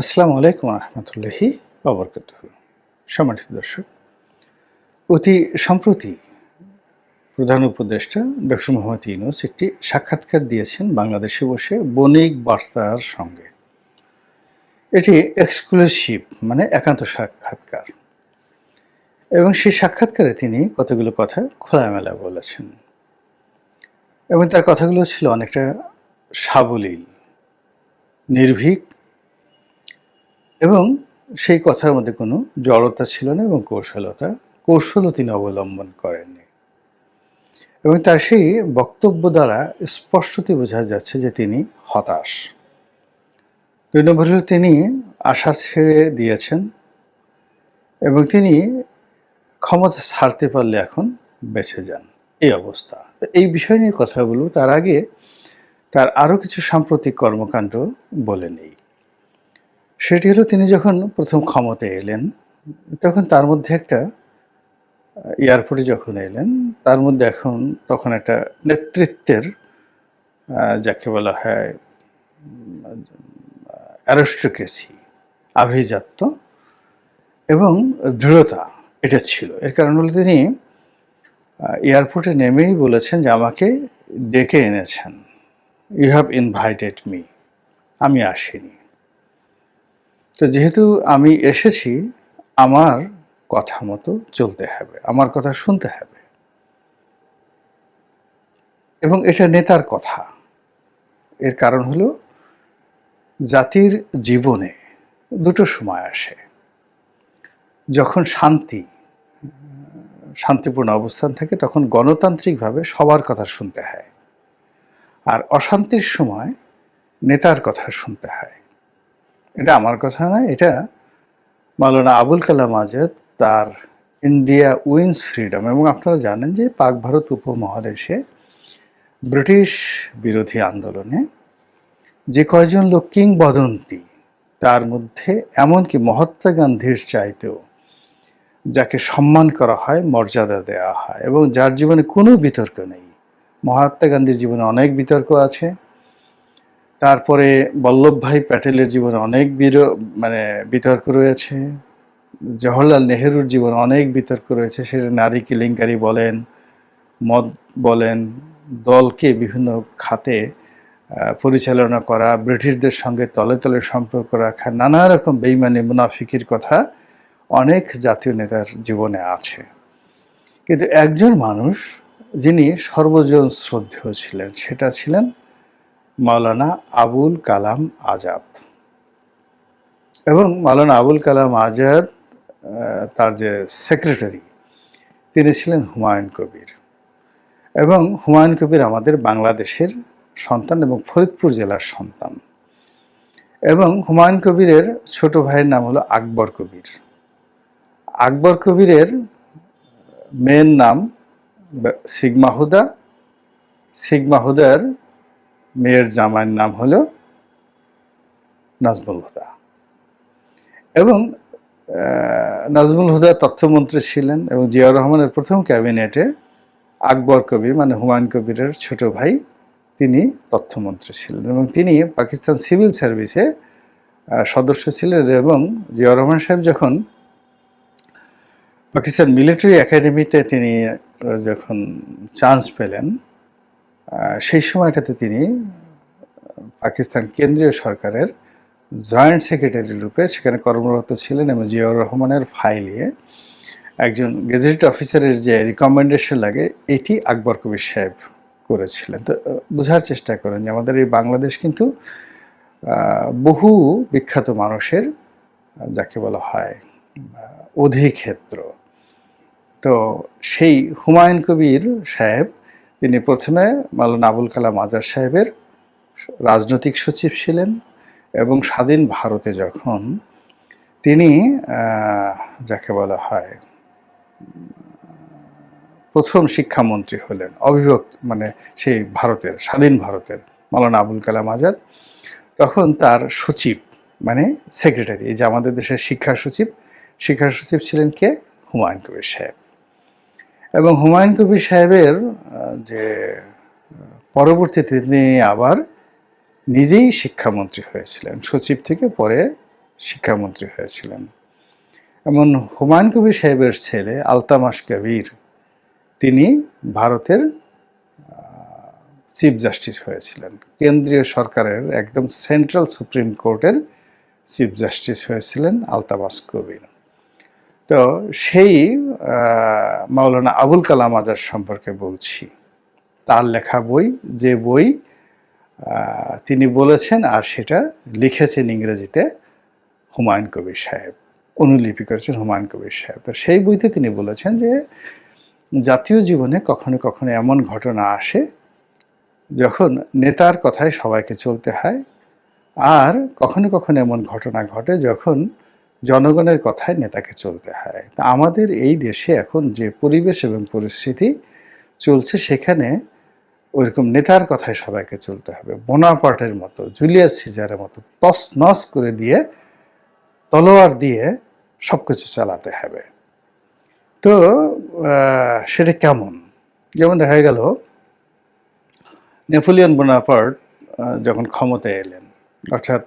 আসসালামু আলাইকুম রহমতুল্লাহি অবরকাত সম্মানিত দর্শক, অতি সম্প্রতি প্রধান উপদেষ্টা ডক্টর মোহাম্মদ ইউনুস একটি সাক্ষাৎকার দিয়েছেন বাংলাদেশে বসে বণিক বার্তার সঙ্গে। এটি এক্সক্লুসিভ মানে একান্ত সাক্ষাৎকার। এবং সেই সাক্ষাৎকারে তিনি কতগুলো কথা খোলামেলা বলেছেন। এবং তার কথাগুলো ছিল অনেকটা সাবলীল, নির্ভীক এবং সেই কথার মধ্যে কোনো জড়তা ছিল না এবং কৌশলতা কৌশলও তিনি অবলম্বন করেননি। এবং তার সেই বক্তব্য দ্বারা স্পষ্টতই বোঝা যাচ্ছে যে তিনি হতাশ। দুই নম্বর তিনি আশা ছেড়ে দিয়েছেন এবং তিনি ক্ষমতা ছাড়তে পারলে এখন বেঁচে যান। এই অবস্থা। এই বিষয় নিয়ে কথা বলব, তার আগে তার আরও কিছু সাম্প্রতিক কর্মকাণ্ড বলে নেই। সেটি হলো তিনি যখন প্রথম ক্ষমতায় এলেন, তখন তার মধ্যে একটা এয়ারপোর্টে যখন এলেন, তার মধ্যে এখন তখন একটা নেতৃত্বের যাকে বলা হয় অ্যারোস্টোক্রেসি, আভিজাত্য এবং দৃঢ়তা, এটা ছিল। এর কারণ হলো তিনি এয়ারপোর্টে নেমেই বলেছেন যে আমাকে ডেকে এনেছেন। ইউ হ্যাভ ইনভাইটেড মি আমি আসিনি। তো যেহেতু আমি এসেছি, আমার কথা মতো চলতে হবে, আমার কথা শুনতে হবে। এবং এটা নেতার কথা। এর কারণ হলো, জাতির জীবনে দুটো সময় আসে। যখন শান্তি, শান্তিপূর্ণ অবস্থান থাকে, তখন গণতান্ত্রিকভাবে সবার কথা শুনতে হয়। আর অশান্তির সময় নেতার কথা শুনতে হয়। এটা আমার কথা না এটা মাওলানা আবুল কালাম আজাদ তার ইন্ডিয়া উইন্স ফ্রিডম। এবং আপনারা জানেন যে পাক ভারত উপমহাদেশে ব্রিটিশ বিরোধী আন্দোলনে যে কয়জন লোক কিংবদন্তি, তার মধ্যে এমনকি মহাত্মা গান্ধীর চাইতেও যাকে সম্মান করা হয়, মর্যাদা দেওয়া হয়। এবং যার জীবনে কোনো বিতর্ক নেই। মহাত্মা গান্ধীর জীবনে অনেক বিতর্ক আছে। তারপরে বল্লভভাই প্যাটেলের জীবনে অনেক বির- মানে বিতর্ক রয়েছে। জওহরলাল নেহেরুর জীবনে অনেক বিতর্ক রয়েছে। সেটা নারী কেলেঙ্কারি বলেন, মদ বলেন, দলকে বিভিন্ন খাতে পরিচালনা করা, ব্রিটিশদের সঙ্গে তলে তলে সম্পর্ক রাখা, নানা রকম বেইমানি, মুনাফিকির কথা অনেক জাতীয় নেতার জীবনে আছে। কিন্তু একজন মানুষ যিনি সর্বজন শ্রদ্ধেয় ছিলেন, সেটা ছিলেন মাওলানা আবুল কালাম আজাদ। এবং মাওলানা আবুল কালাম আজাদ তার যে সেক্রেটারি, তিনি ছিলেন হুমায়ুন কবির। এবং হুমায়ুন কবির আমাদের বাংলাদেশের সন্তান এবং ফরিদপুর জেলার সন্তান। এবং হুমায়ুন কবিরের ছোট ভাইয়ের নাম হলো আকবর কবির। আকবর কবিরের মেয়ের নাম বে- সিগমা হুদা। সিগমা হুদার মেয়ের জামাইয়ের নাম হলো নাজমুল হুদা। এবং নাজমুল হুদা তথ্যমন্ত্রী ছিলেন এবং জিয়াউর রহমানের প্রথম ক্যাবিনেটে আকবর কবির মানে হুমায়ুন কবিরের ছোট ভাই তিনি তথ্যমন্ত্রী ছিলেন এবং তিনি পাকিস্তান সিভিল সার্ভিসে সদস্য ছিলেন এবং জিয়াউর রহমান সাহেব যখন পাকিস্তান মিলিটারি একাডেমিতে তিনি যখন চান্স পেলেন সেই সময়টাতে তিনি পাকিস্তান কেন্দ্রীয় সরকারের জয়েন্ট সেক্রেটারি রূপে সেখানে কর্মরত ছিলেন এবং জিয়াউর রহমানের ফাইলে একজন গেজেট অফিসারের যে রিকমেন্ডেশন লাগে, এটি আকবর কবির সাহেব করেছিলেন। তো বোঝার চেষ্টা করেন যে আমাদের এই বাংলাদেশ কিন্তু বহু বিখ্যাত মানুষের যাকে বলা হয় অধিক্ষেত্র। তো সেই হুমায়ুন কবির সাহেব তিনি প্রথমে মাওলানা আবুল কালাম আজাদ সাহেবের রাজনৈতিক সচিব ছিলেন এবং স্বাধীন ভারতে যখন তিনি যাকে বলা হয়, প্রথম শিক্ষামন্ত্রী হলেন, অবিভক্ত মানে সেই ভারতের, স্বাধীন ভারতের মাওলানা আবুল কালাম আজাদ, তখন তার সচিব মানে সেক্রেটারি, এই যে আমাদের দেশের শিক্ষা সচিব শিক্ষা সচিব ছিলেন কে? হুমায়ুন কবির সাহেব। এবং হুমায়ুন কবির সাহেবের যে, পরবর্তীতে তিনি আবার নিজেই শিক্ষামন্ত্রী হয়েছিলেন, সচিব থেকে পরে শিক্ষামন্ত্রী হয়েছিলেন। এমন হুমায়ুন কবির সাহেবের ছেলে আলতামাস কবির, তিনি ভারতের চিফ জাস্টিস হয়েছিলেন। কেন্দ্রীয় সরকারের একদম সেন্ট্রাল সুপ্রিম কোর্টের চিফ জাস্টিস হয়েছিলেন আলতামাস কবির। তো সেই মাওলানা আবুল কালাম আজাদ সম্পর্কে বলছি। তার লেখা বই, যে বই তিনি বলেছেন আর সেটা লিখেছেন ইংরেজিতে হুমায়ুন কবির সাহেব, অনুলিপি করেছেন হুমায়ুন কবির সাহেব। তো সেই বইতে তিনি বলেছেন যে, জাতীয় জীবনে কখনো কখনো এমন ঘটনা আসে যখন নেতার কথায় সবাইকে চলতে হয়, আর কখনো কখনো এমন ঘটনা ঘটে যখন জনগণের কথায় নেতাকে চলতে হয়। তা আমাদের এই দেশে এখন যে পরিবেশ এবং পরিস্থিতি চলছে, সেখানে ওইরকম নেতার কথায় সবাইকে চলতে হবে। বোনাপার্টের মতো, জুলিয়াস সিজারের মতো তস নস করে দিয়ে, তলোয়ার দিয়ে সব কিছু চালাতে হবে। তো সেটা কেমন? যেমন দেখা গেল, নেপোলিয়ন বোনাপার্ট যখন ক্ষমতায় এলেন, অর্থাৎ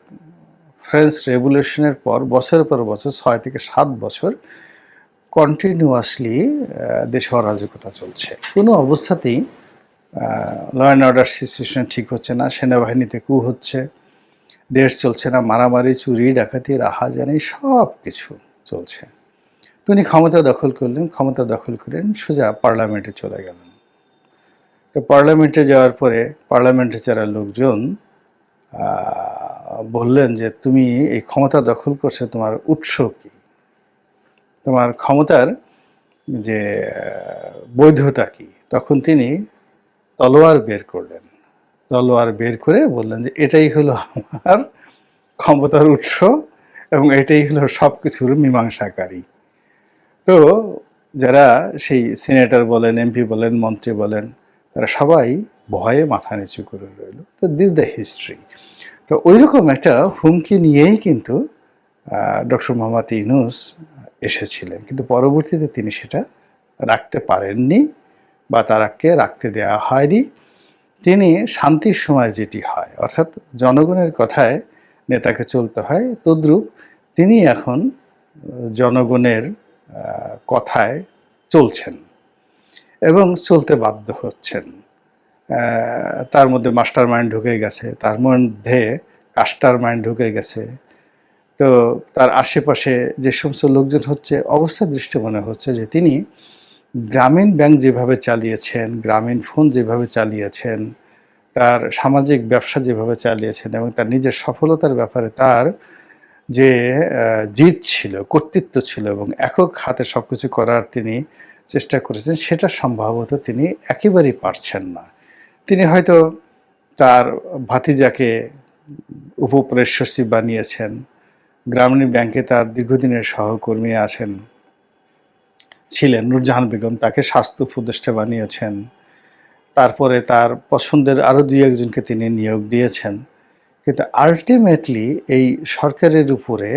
ফ্রেঞ্চ রেভলিউশনের পর বছরের পর বছর, ছয় থেকে সাত বছর কন্টিনিউয়াসলি দেশে অরাজকতা চলছে। কোনো অবস্থাতেই ল অ্যান্ড অর্ডার সিচুয়েশন ঠিক হচ্ছে না, সেনাবাহিনীতে কু হচ্ছে, দেশ চলছে না, মারামারি, চুরি, ডাকাতি, রাহাজানি সব কিছু চলছে তিনি ক্ষমতা দখল করলেন, ক্ষমতা দখল করেন সোজা পার্লামেন্টে চলে গেলেন। তো পার্লামেন্টে যাওয়ার পরে পার্লামেন্টে যারা লোকজন বললেন যে তুমি এই ক্ষমতা দখল করছে তোমার উৎস কি? তোমার ক্ষমতার যে বৈধতা কি? তখন তিনি তলোয়ার বের করলেন। তলোয়ার বের করে বললেন যে এটাই হলো আমার ক্ষমতার উৎস এবং এটাই হলো সব কিছুর মীমাংসাকারী। তো যারা সেই সিনেটর বলেন, এমপি বলেন, মন্ত্রী বলেন, তারা সবাই ভয়ে মাথা নিচু করে রইল। তো দিস দ্য হিস্ট্রি তো ওই রকম একটা হুমকি নিয়েই কিন্তু ডক্টর মোহাম্মদ ইনুস এসেছিলেন। কিন্তু পরবর্তীতে তিনি সেটা রাখতে পারেননি বা তারাকে রাখতে দেওয়া হয়নি। তিনি শান্তির সময় যেটি হয়, অর্থাৎ জনগণের কথায় নেতাকে চলতে হয়, তদ্রূপ তিনি এখন জনগণের কথায় চলছেন এবং চলতে বাধ্য হচ্ছেন। তার মধ্যে মাস্টার মাইন্ড ঢুকে গেছে, তার মধ্যে কাস্টার মাইন্ড ঢুকে গেছে। তো তার আশেপাশে যে সমস্ত লোকজন হচ্ছে, অবস্থা দৃষ্টি মনে হচ্ছে যে তিনি গ্রামীণ ব্যাংক যেভাবে চালিয়েছেন, গ্রামীণ ফোন যেভাবে চালিয়েছেন, তার সামাজিক ব্যবসা যেভাবে চালিয়েছেন এবং তার নিজের সফলতার ব্যাপারে তার যে জিত ছিল, কর্তৃত্ব ছিল এবং একক হাতে সব কিছু করার তিনি চেষ্টা করেছেন, সেটা সম্ভবত তিনি একেবারেই পারছেন না। তিনি হয়তো তার ভাতিজাকে উপপ্রেস সচিব বানিয়েছেন। গ্রামীণ ব্যাংকে তার দীর্ঘদিনের সহকর্মী আছেন, ছিলেন নুরজাহান বেগম, তাকে স্বাস্থ্য উপদেষ্টা বানিয়েছেন। তারপরে তার পছন্দের আরও দুই একজনকে তিনি নিয়োগ দিয়েছেন। কিন্তু আলটিমেটলি এই সরকারের উপরে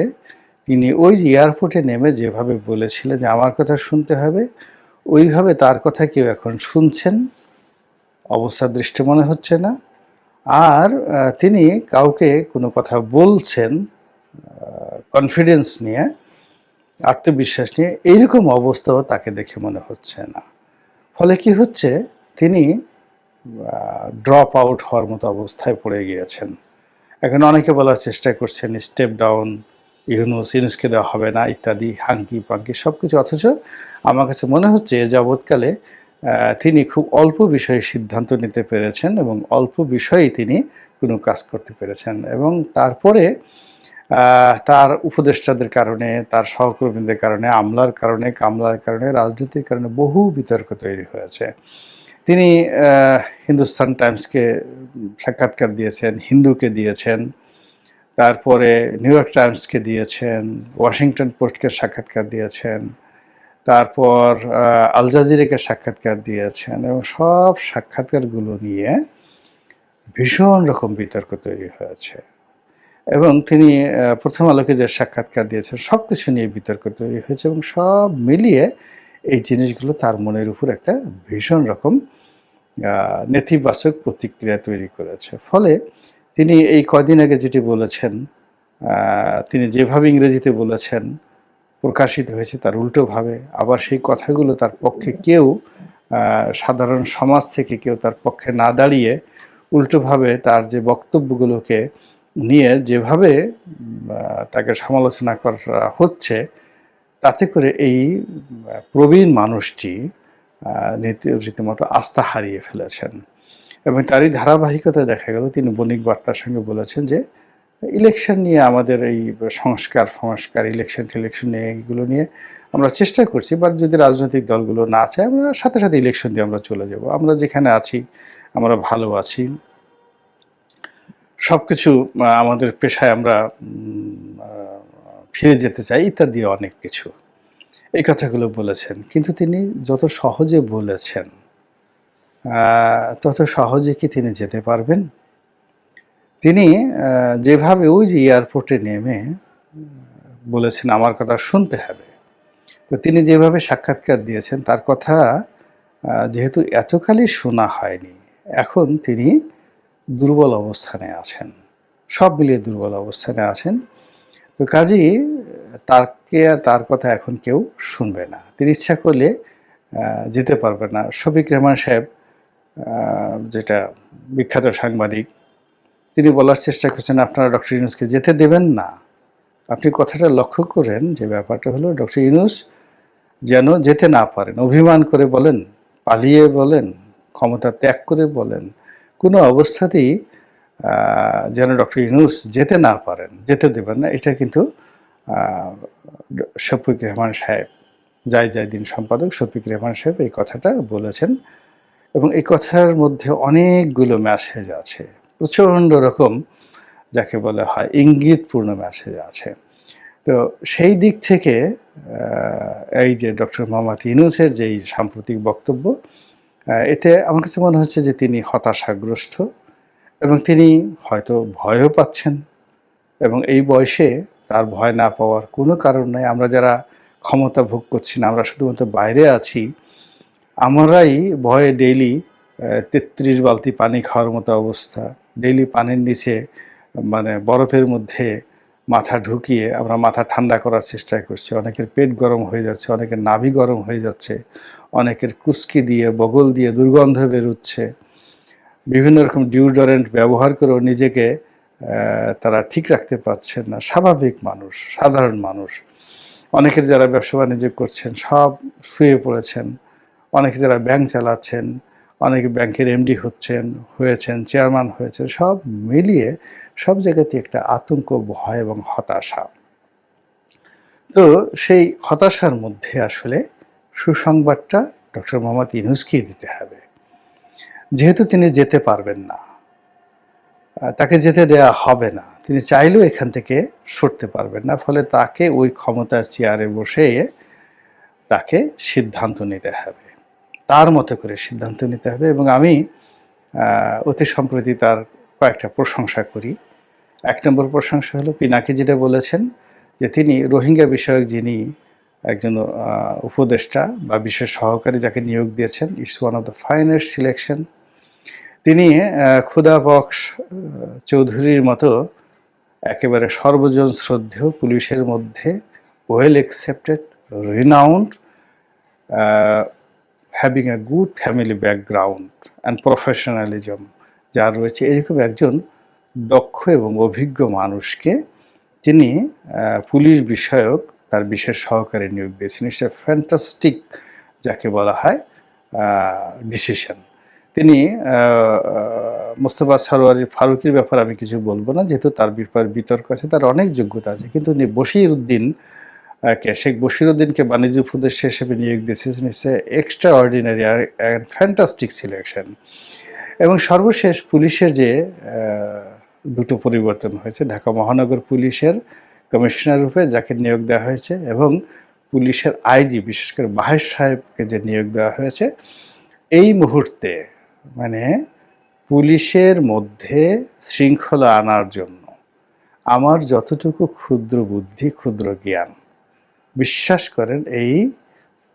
তিনি ওই যে এয়ারপোর্টে নেমে যেভাবে বলেছিলেন যে, আমার কথা শুনতে হবে, ওইভাবে তার কথা কেউ এখন শুনছেন। অবস্থা দৃষ্টি মনে হচ্ছে না। আর তিনি কাউকে কোনো কথা বলছেন কনফিডেন্স নিয়ে, আত্মবিশ্বাস নিয়ে, এইরকম অবস্থাও তাকে দেখে মনে হচ্ছে না। ফলে কি হচ্ছে? তিনি ড্রপ আউট হওয়ার মতো অবস্থায় পড়ে গিয়েছেন। এখন অনেকে বলার চেষ্টা করছেন স্টেপ ডাউন ইউনুস, ইউনুসকে দেওয়া হবে না, ইত্যাদি হাঙ্কি পাঙ্কি সব কিছু অথচ আমার কাছে মনে হচ্ছে যাবৎকালে তিনি খুব অল্প বিষয়ে সিদ্ধান্ত নিতে পেরেছেন এবং অল্প বিষয়েই তিনি কোনো কাজ করতে পেরেছেন এবং তারপরে তার উপদেষ্টাদের কারণে, তার সহকর্মীদের কারণে, আমলার কারণে, কামলার কারণে, রাজনীতির কারণে বহু বিতর্ক তৈরি হয়েছে। তিনি হিন্দুস্তান টাইমসকে সাক্ষাৎকার দিয়েছেন, হিন্দুকে দিয়েছেন, তারপরে নিউ ইয়র্ক টাইমসকে দিয়েছেন, ওয়াশিংটন পোস্টকে সাক্ষাৎকার দিয়েছেন তারপর আল জাজিরাকে সাক্ষাৎকার দিয়েছেন এবং সব সাক্ষাৎকারগুলো নিয়ে ভীষণ রকম বিতর্ক তৈরি হয়েছে। এবং তিনি প্রথম আলোকে যে সাক্ষাৎকার দিয়েছেন সব কিছু নিয়ে বিতর্ক তৈরি হয়েছে এবং সব মিলিয়ে এই জিনিসগুলো তার মনের উপর একটা ভীষণ রকম নেতিবাচক প্রতিক্রিয়া তৈরি করেছে। ফলে তিনি এই কদিন আগে যেটি বলেছেন তিনি যেভাবে ইংরেজিতে বলেছেন প্রকাশিত হয়েছে, তার উল্টোভাবে আবার সেই কথাগুলো তার পক্ষে কেউ সাধারণ সমাজ থেকে কেউ তার পক্ষে না দাঁড়িয়ে উল্টোভাবে তার যে বক্তব্যগুলোকে নিয়ে যেভাবে তাকে সমালোচনা করা হচ্ছে, তাতে করে এই প্রবীণ মানুষটি রীতিমতো আস্থা হারিয়ে ফেলেছেন। এবং তারই ধারাবাহিকতা দেখা গেল, তিনি বণিক বার্তার সঙ্গে বলেছেন যে ইলেকশন নিয়ে আমাদের এই সংস্কার সংস্কার ইলেকশন টিলেকশন নিয়ে এইগুলো নিয়ে আমরা চেষ্টা করছি বাট যদি রাজনৈতিক দলগুলো না চায়, আমরা সাথে সাথে ইলেকশন দিয়ে আমরা চলে যাব। আমরা যেখানে আছি, আমরা ভালো আছি। সব কিছু আমাদের পেশায় আমরা ফিরে যেতে চাই, ইত্যাদি অনেক কিছু। এই কথাগুলো বলেছেন, কিন্তু তিনি যত সহজে বলেছেন তত সহজে কি তিনি যেতে পারবেন? তিনি যেভাবে ওই যে এয়ারপোর্টে নেমে বলেছেন, আমার কথা শুনতে হবে। তো তিনি যেভাবে সাক্ষাৎকার দিয়েছেন, তার কথা যেহেতু এতকালই শোনা হয়নি, এখন তিনি দুর্বল অবস্থানে আছেন, সব মিলিয়ে দুর্বল অবস্থানে আছেন। তো কাজেই তাকে তার কথা এখন কেউ শুনবে না। তিনি ইচ্ছা করলে যেতে পারবে না। শফিক রহমান সাহেব যেটা বিখ্যাত সাংবাদিক তিনি বলার চেষ্টা করছেন, আপনারা ডক্টর ইউনুসকে যেতে দেবেন না। আপনি কথাটা লক্ষ্য করেন যে ব্যাপারটা হলো, ডক্টর ইউনুস যেন যেতে না পারেন, অভিমান করে বলেন, পালিয়ে বলেন, ক্ষমতা ত্যাগ করে বলেন, কোনো অবস্থাতেই যেন ডক্টর ইউনুস যেতে না পারেন, যেতে দেবেন না। এটা কিন্তু শফিক রহমান সাহেব, যাই যাই দিন সম্পাদক শফিক রহমান সাহেব এই কথাটা বলেছেন এবং এই কথার মধ্যে অনেকগুলো মেসেজ আছে। প্রচণ্ড রকম যাকে বলা হয় ইঙ্গিতপূর্ণ মেসেজ আছে। তো সেই দিক থেকে এই যে ডক্টর মোহাম্মদ ইউনুসের যেই সাম্প্রতিক বক্তব্য এতে আমার কাছে মনে হচ্ছে যে তিনি হতাশাগ্রস্ত এবং তিনি হয়তো ভয়ও পাচ্ছেন এবং এই বয়সে তার ভয় না পাওয়ার কোনো কারণ নাই। আমরা যারা ক্ষমতা ভোগ করছি না, আমরা শুধুমাত্র বাইরে আছি, আমরাই ভয়ে ডেইলি তেত্রিশ বালতি পানি খাওয়ার মতো অবস্থা ডেইলি পানির নিচে মানে বরফের মধ্যে মাথা ঢুকিয়ে আমরা মাথা ঠান্ডা করার চেষ্টা করছি। অনেকের পেট গরম হয়ে যাচ্ছে, অনেকের নাভি গরম হয়ে যাচ্ছে, অনেকের কুস্কি দিয়ে, বগল দিয়ে দুর্গন্ধ বেরোচ্ছে। বিভিন্ন রকম ডিউডরেন্ট ব্যবহার করেও নিজেকে তারা ঠিক রাখতে পারছেন না। স্বাভাবিক মানুষ, সাধারণ মানুষ। অনেকের যারা ব্যবসা বাণিজ্য করছেন, সব শুয়ে পড়েছেন। অনেকে যারা ব্যাংক চালাচ্ছেন অনেকে ব্যাংকের এমডি হচ্ছেন, হয়েছেন, চেয়ারম্যান হয়েছেন, সব মিলিয়ে সব জায়গাতে একটা আতঙ্ক, ভয় এবং হতাশা। তো সেই হতাশার মধ্যে আসলে সুসংবাদটা ডক্টর মোহাম্মদ ইনুসকেই দিতে হবে। যেহেতু তিনি যেতে পারবেন না তাকে যেতে দেয়া হবে না, তিনি চাইলেও এখান থেকে সরতে পারবেন না, ফলে তাকে ওই ক্ষমতার চেয়ারে বসে তাকে সিদ্ধান্ত নিতে হবে। তার মতো করে সিদ্ধান্ত নিতে হবে এবং আমি অতি সম্প্রতি তার কয়েকটা প্রশংসা করি। এক নম্বর প্রশংসা হলো পিনাকি যেটা বলেছেন যে তিনি রোহিঙ্গা বিষয়ক যিনি একজন উপদেষ্টা বা বিশেষ সহকারী যাকে নিয়োগ দিয়েছেন it's one of the finest selection তিনি আহ, ক্ষুদা বক্স চৌধুরীর মতো একেবারে সর্বজন শ্রদ্ধেয় পুলিশের মধ্যে well accepted renowned having a good family background and professionalism যার রয়েছে, এরকম একজন দক্ষ এবং অভিজ্ঞ মানুষকে তিনি পুলিশ বিষয়ক তার বিশেষ সহকারে নিয়োগ দিয়েছেন। ইটস ফ্যান্টাস্টিক যাকে বলা হয় ডিসিশন তিনি মোস্তফা সরোয়ারি ফারুকির ব্যাপারে আমি কিছু বলব না, যেহেতু তার ব্যাপারে বিতর্ক আছে, তার অনেক যোগ্যতা আছে। কিন্তু উনি বশির উদ্দিন শেখ বশির উদ্দিনকে বাণিজ্য উপদেষ্টা হিসেবে নিয়োগ দিয়েছেন it's extraordinary and fantastic selection এবং সর্বশেষ পুলিশের যে দুটো পরিবর্তন হয়েছে, ঢাকা মহানগর পুলিশের কমিশনার রূপে যাকে নিয়োগ দেওয়া হয়েছে এবং পুলিশের আইজি, বিশেষ করে বাহের সাহেবকে যে নিয়োগ দেওয়া হয়েছে, এই মুহূর্তে মানে পুলিশের মধ্যে শৃঙ্খলা আনার জন্য আমার যতটুকু ক্ষুদ্র বুদ্ধি, ক্ষুদ্র জ্ঞান বিশ্বাস করেন, এই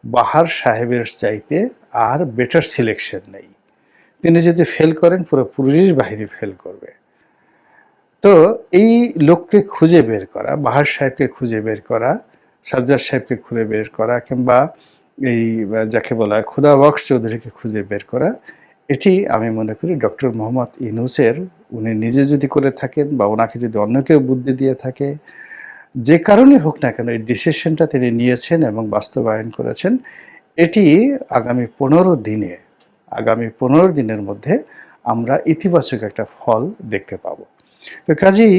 বাহার সাহেবের চাইতে আর বেটার সিলেকশন নেই। তিনি যদি ফেল করেন, পুরো পুলিশ বাহিনী ফেল করবে। তো এই লোককে খুঁজে বের করা, বাহার সাহেবকে খুঁজে বের করা, সাজ্জাদ সাহেবকে খুঁজে বের করা, কিংবা এই, যাকে বলা হয় খুদা বক্স চৌধুরীকে খুঁজে বের করা, এটি আমি মনে করি ডক্টর মোহাম্মদ ইনুসের উনি নিজে যদি করে থাকেন বা ওনাকে যদি অন্য কেউ বুদ্ধি দিয়ে থাকে যে কারণে হোক না কেন, এই ডিসিশনটা তিনি নিয়েছেন এবং বাস্তবায়ন করেছেন, এটি আগামী পনেরো দিনে, আগামী পনেরো দিনের মধ্যে আমরা ইতিবাচক একটা ফল দেখতে পাবো। তো কাজেই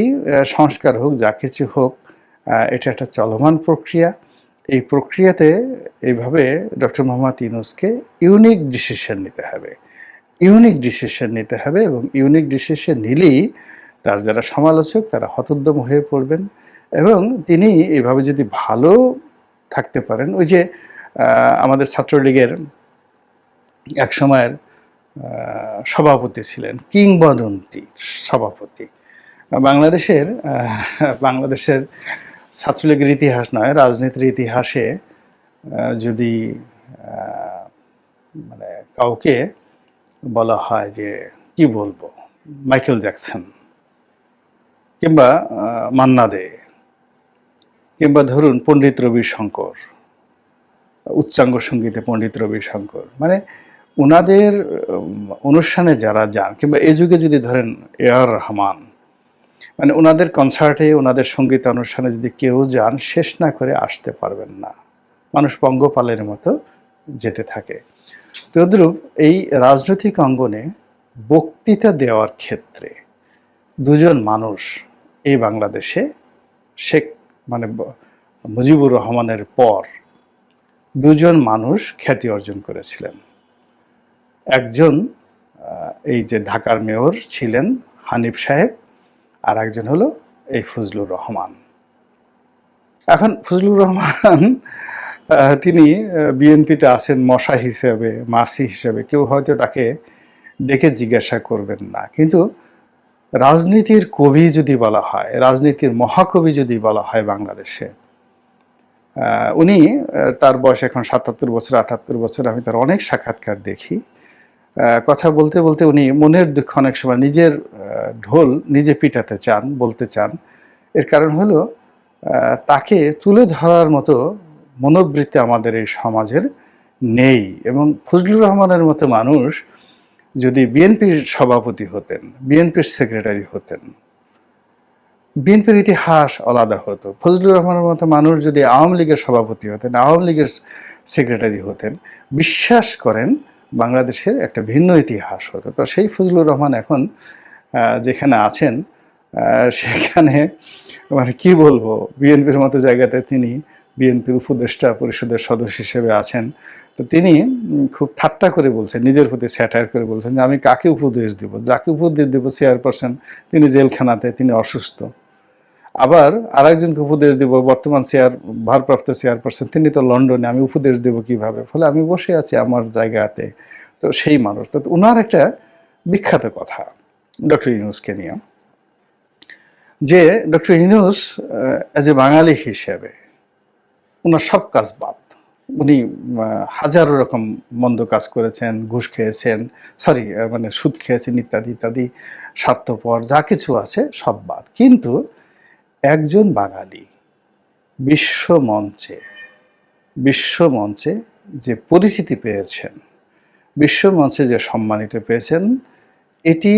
সংস্কার হোক, যা কিছু হোক এটা একটা চলমান প্রক্রিয়া। এই প্রক্রিয়াতে এইভাবে ডক্টর মোহাম্মদ ইউনুসকে ইউনিক ডিসিশন নিতে হবে। ইউনিক ডিসিশন নিতে হবে এবং ইউনিক ডিসিশন নিলেই তার যারা সমালোচক, তারা হতোদ্যম হয়ে পড়বেন। এবং তিনি এইভাবে যদি ভালো থাকতে পারেন, ওই যে আমাদের ছাত্রলীগের এক সময়ের সভাপতি ছিলেন, কিংবদন্তি সভাপতি। বাংলাদেশের বাংলাদেশের ছাত্রলীগের ইতিহাস নয়, রাজনীতির ইতিহাসে যদি মানে কাউকে বলা হয় যে, কি বলব, মাইকেল জ্যাকসন কিংবা মান্না দে কিংবা ধরুন পণ্ডিত রবি শঙ্কর, উচ্চাঙ্গ সঙ্গীতে পণ্ডিত রবি শঙ্কর মানে ওনাদের অনুষ্ঠানে যারা যান, কিংবা এ যুগে যদি ধরেন এ আর রহমান মানে ওনাদের কনসার্টে ওনাদের সংগীত অনুষ্ঠানে যদি কেউ যান, শেষ না করে আসতে পারবেন না। মানুষ পঙ্গপালের মতো যেতে থাকে। তদ্রূপ এই রাজনৈতিক অঙ্গনে বক্তৃতা দেওয়ার ক্ষেত্রে দুজন মানুষ এই বাংলাদেশে শেখ মানে মুজিবুর রহমানের পর দুজন মানুষ খ্যাতি অর্জন করেছিলেন। একজন এই যে ঢাকার মেয়র ছিলেন হানিফ সাহেব, আর একজন হলো এই ফজলুর রহমান। এখন ফজলুর রহমান তিনি বিএনপিতে আছেন মশা হিসেবে, মাসি হিসেবে, কেউ হয়তো তাকে ডেকে জিজ্ঞাসা করবেন না। কিন্তু রাজনীতির কবি যদি বলা হয়, রাজনীতির মহাকবি যদি বলা হয় বাংলাদেশে উনি তার বয়স এখন সাতাত্তর বছর, আটাত্তর বছর, আমি তার অনেক সাক্ষাৎকার দেখি। কথা বলতে বলতে উনি মনের দুঃখ অনেক সময় নিজের ঢোল নিজে পিটাতে চান, বলতে চান। এর কারণ হলো তাকে তুলে ধরার মতো মনোবৃত্তি আমাদের এই সমাজের নেই। এবং ফজলুর রহমানের মতো মানুষ যদি বিএনপির সভাপতি হতেন, বিএনপির সেক্রেটারি হতেন, বিএনপির ইতিহাস আলাদা হতো। ফজলুর রহমানের মতো মানুষ যদি আওয়ামী লীগের সভাপতি হতেন, আওয়ামী লীগের সেক্রেটারি হতেন, বিশ্বাস করেন বাংলাদেশের একটা ভিন্ন ইতিহাস হতো। তো সেই ফজলুর রহমান এখন যেখানে আছেন সেখানে মানে কি বলব, বিএনপির মতো জায়গাতে তিনি বিএনপির উপদেষ্টা পরিষদের সদস্য হিসেবে আছেন। তো তিনি খুব ঠাট্টা করে বলছেন, নিজের প্রতি স্যাটায়ার করে বলছেন যে আমি কাকে উপদেশ দিব? যাকে উপদেশ দিব চেয়ারপারসন, তিনি জেলখানাতে, তিনি অসুস্থ। আবার আরেকজনকে উপদেশ দিব, বর্তমান চেয়ার, ভারপ্রাপ্ত চেয়ারপারসন, তিনি তো লন্ডনে, আমি উপদেশ দেব কীভাবে? ফলে আমি বসে আছি আমার জায়গাতে। তো সেই মানুষ, তো ওনার একটা বিখ্যাত কথা, ডক্টর ইউনুসকে নিয়ে, যে doctor Yunus as a Bengali হিসেবে ওনার সব কাজ বাদ। উনি হাজারো রকম মন্দ কাজ করেছেন, ঘুষ খেয়েছেন সরি মানে সুদ খেয়েছেন ইত্যাদি ইত্যাদি, স্বার্থপর, যা কিছু আছে সব বাদ। কিন্তু একজন বাঙালি বিশ্ব মঞ্চে বিশ্ব মঞ্চে যে পরিচিতি পেয়েছেন বিশ্ব মঞ্চে যে সম্মানিত পেয়েছেন, এটি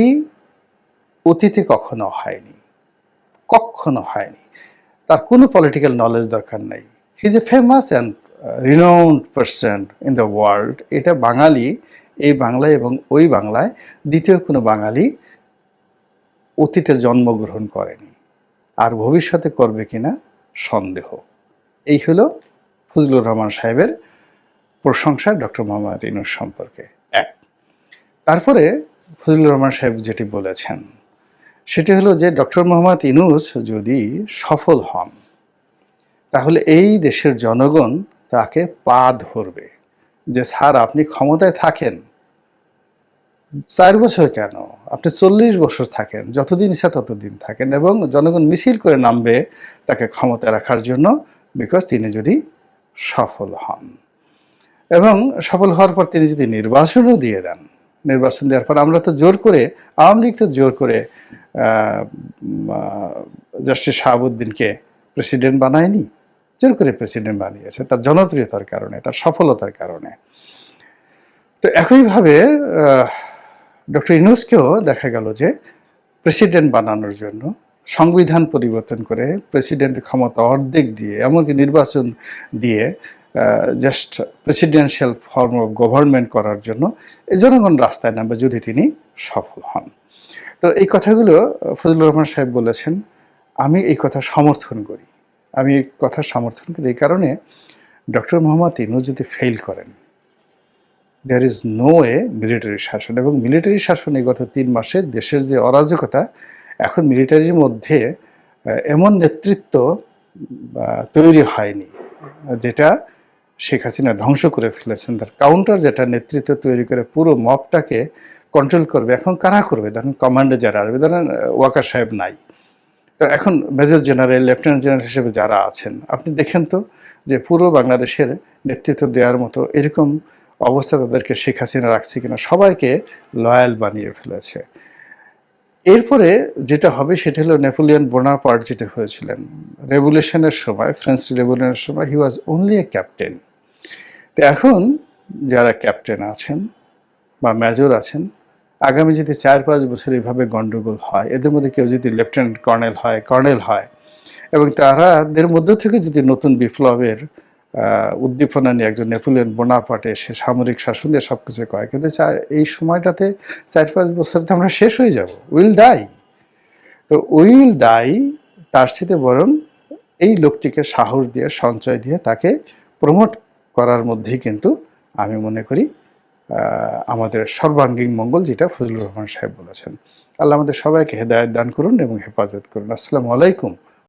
অতীতে কখনো হয়নি কখনো হয়নি। তার কোনো পলিটিক্যাল নলেজ দরকার নেই। He is a famous and renowned person in the world এটা বাঙালি, এই বাংলায় এবং ওই বাংলায় দ্বিতীয় কোনো বাঙালি অতীতে জন্মগ্রহণ করেনি। আর ভবিষ্যতে করবে কিনা সন্দেহ। এই হলো ফজলুর রহমান সাহেবের প্রশংসা ডক্টর মোহাম্মদ ইনুস সম্পর্কে। এক। তারপরে ফজলুর রহমান সাহেব যেটি বলেছেন, সেটি হলো যে ডক্টর মোহাম্মদ ইনুস যদি সফল হন, তাহলে এই দেশের জনগণ তাকে পা ধরবে। যে, স্যার, আপনি ক্ষমতায় থাকেন। চার বছর কেন? আপনি চল্লিশ বছর থাকেন। যতদিন ইচ্ছা ততদিন থাকেন এবং জনগণ মিছিল করে নামবে তাকে ক্ষমতা রাখার জন্য বিকজ তিনি যদি সফল হন। এবং সফল হওয়ার পর তিনি যদি নির্বাচনও দিয়ে দেন, নির্বাচন দেওয়ার পর আমরা তো জোর করে, আওয়ামী লীগ তো জোর করে জাস্টিস শাহাবুদ্দিনকে প্রেসিডেন্ট বানায়নি। জোর করে প্রেসিডেন্ট বানিয়েছে। তার জনপ্রিয়তার কারণে, তার সফলতার কারণে। তো একইভাবে ডক্টর ইনুসকেও দেখা গেল যে প্রেসিডেন্ট বানানোর জন্য সংবিধান পরিবর্তন করে প্রেসিডেন্ট ক্ষমতা অর্ধেক দিয়ে, এমনকি নির্বাচন দিয়ে just presidential form of government করার জন্য জনগণ রাস্তায় নামবে যদি তিনি সফল হন। তো এই কথাগুলো ফজলুর রহমান সাহেব বলেছেন, আমি এই কথা সমর্থন করি। আমি এই কথা সমর্থন করি এই কারণে ডক্টর মোহাম্মদ ইনু যদি ফেল করেন there is no a military শাসন এবং মিলিটারি শাসনে গত তিন মাসে দেশের যে অরাজকতা, এখন মিলিটারির মধ্যে এমন নেতৃত্ব তৈরি হয়নি, যেটা শেখ হাসিনা ধ্বংস করে ফেলেছেন। তার কাউন্টার যেটা নেতৃত্ব তৈরি করে পুরো মপটাকে কন্ট্রোল করবে, এখন কারা করবে? ধরেন কমান্ডে যারা আসবে ধরেন ওয়াকার সাহেব নাই। তো এখন মেজর জেনারেল, লেফটেন্যান্ট জেনারেল হিসেবে যারা আছেন, আপনি দেখেন তো যে পুরো বাংলাদেশের নেতৃত্ব দেওয়ার মতো এরকম অবস্থা তাদেরকে শেখ হাসিনা রাখছে কিনা, সবাইকে লয়াল বানিয়ে ফেলেছে। এরপরে যেটা হবে সেটা হলো নেপোলিয়ন বোনাপার্ট যেটা হয়েছিলেন। রেভলিউশনের সময়, ফ্রেঞ্চ রেভলিউশনের সময় হি ওয়াজ অনলি এ ক্যাপ্টেন তো এখন যারা ক্যাপ্টেন আছেন বা মেজর আছেন আগামী যদি চার পাঁচ বছর এইভাবে গণ্ডগোল হয়, এদের মধ্যে কেউ যদি লেফটেন্যান্ট কর্নেল হয় কর্নেল হয়, এবং তারা তারাদের মধ্য থেকে যদি নতুন বিপ্লবের উদ্দীপনা নিয়ে একজন নেপোলিয়ন বোনাপাটে সে সামরিক শাসন দিয়ে সব কিছু কয় কিন্তু এই সময়টাতে চার পাঁচ বছরতে আমরা শেষ হয়ে যাব, উইল ডাই। তো উইল ডাই তার সাথে বরং এই লোকটিকে সাহস দিয়ে, সঞ্চয় দিয়ে তাকে প্রমোট করার মধ্যেই কিন্তু আমি মনে করি আমাদের সর্বাঙ্গীন মঙ্গল যেটা ফজলুর রহমান সাহেব বলেছেন। আল্লাহ আমাদের সবাইকে হেদায়ত দান করুন এবং হেফাজত করুন। আসসালামু আলাইকুম।